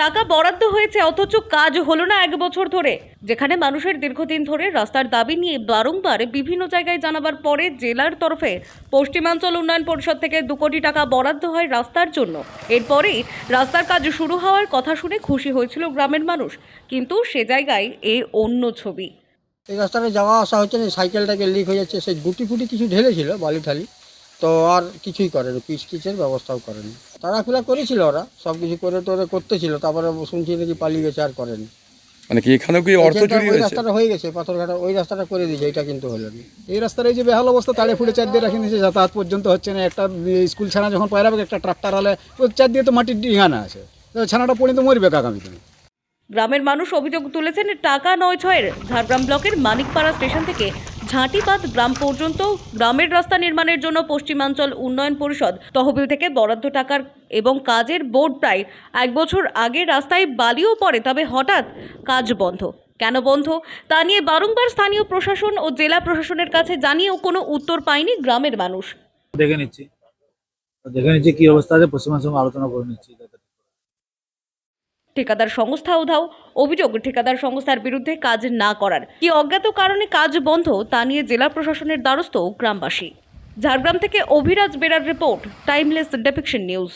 টাকা বরাদ্দ হয়েছে, অথচ কাজ হলো না এক বছর ধরে। যেখানে মানুষের দীর্ঘদিন ধরে রাস্তার দাবি নিয়ে বারংবার বিভিন্ন জায়গায় জানাবার পরে জেলার তরফে পশ্চিমাঞ্চল উন্নয়ন পরিষদ থেকে দু কোটি টাকা বরাদ্দ হয় রাস্তার জন্য। এরপরেই রাস্তার কাজ শুরু হওয়ার কথা শুনে খুশি হয়েছিল গ্রামের মানুষ। কিন্তু সে জায়গায় এ অন্য ছবি। এই রাস্তাটা যাওয়া আসা হচ্ছে সাইকেলটাকে লিক হয়ে যাচ্ছে, সেই গুটি ফুটি কিছু ঢেলেছিল বালি ঠালি তো আর কিছুই করেনি পিচ টিচের ব্যবস্থাও করেনি তাড়াফিলা করেছিল ওরা সব কিছু করে টোরে করতেছিল তারপরে শুনছি নাকি পালিয়ে গেছে আর করেনি মানে কি এখানেও কি অর্থ চুরি হয়েছে? রাস্তাটা হয়ে গেছে পাথরঘাটা ওই রাস্তাটা করে দিয়েছে এটা কিন্তু হলো না। এই রাস্তার এই যে বেহাল অবস্থা তাড়ে চার দিয়ে রাখি নিয়েছে যাতায়াত পর্যন্ত হচ্ছে না একটা স্কুল ছানা যখন পায়রাবে একটা ট্রাক্টর চার দিয়ে তো মাটির ডিঙানা আছে। ছানাটা পড়ে তো মরবে আগামী দিনে গ্রামের মানুষ অভিযোগ তুলেছেন টাকা নয় ছয়ের ঝাড়গ্রাম ব্লকের মানিকপাড়া স্টেশন থেকে ঝাঁটিপাত গ্রাম পর্যন্ত গ্রামের রাস্তা নির্মাণের জন্য পশ্চিমাঞ্চল উন্নয়ন পরিষদ তহবিল থেকে বরাদ্দ টাকার এবং কাজের বোর্ড প্রায় এক বছর আগে রাস্তায় বালিও পড়ে, তবে হঠাৎ কাজ বন্ধ। কেন বন্ধ? তা নিয়ে বারংবার স্থানীয় প্রশাসন ও জেলা প্রশাসনের কাছে জানিয়েও কোনো উত্তর পায়নি গ্রামের মানুষ। দেখে নিচ্ছি। দেখে নিচ্ছি কি অবস্থা আছে সঙ্গে আলোচনা করে নিচ্ছি। ঠিকাদার সংস্থা উধাও অভিযোগ ঠিকাদার সংস্থার বিরুদ্ধে কাজ না করার। কি অজ্ঞাত কারণে কাজ বন্ধ, তা নিয়ে জেলা প্রশাসনের দ্বারস্থ গ্রামবাসী। ঝাড়গ্রাম থেকে অভিরাজ বেড়ার রিপোর্ট টাইমলেস ডেপিকশন নিউজ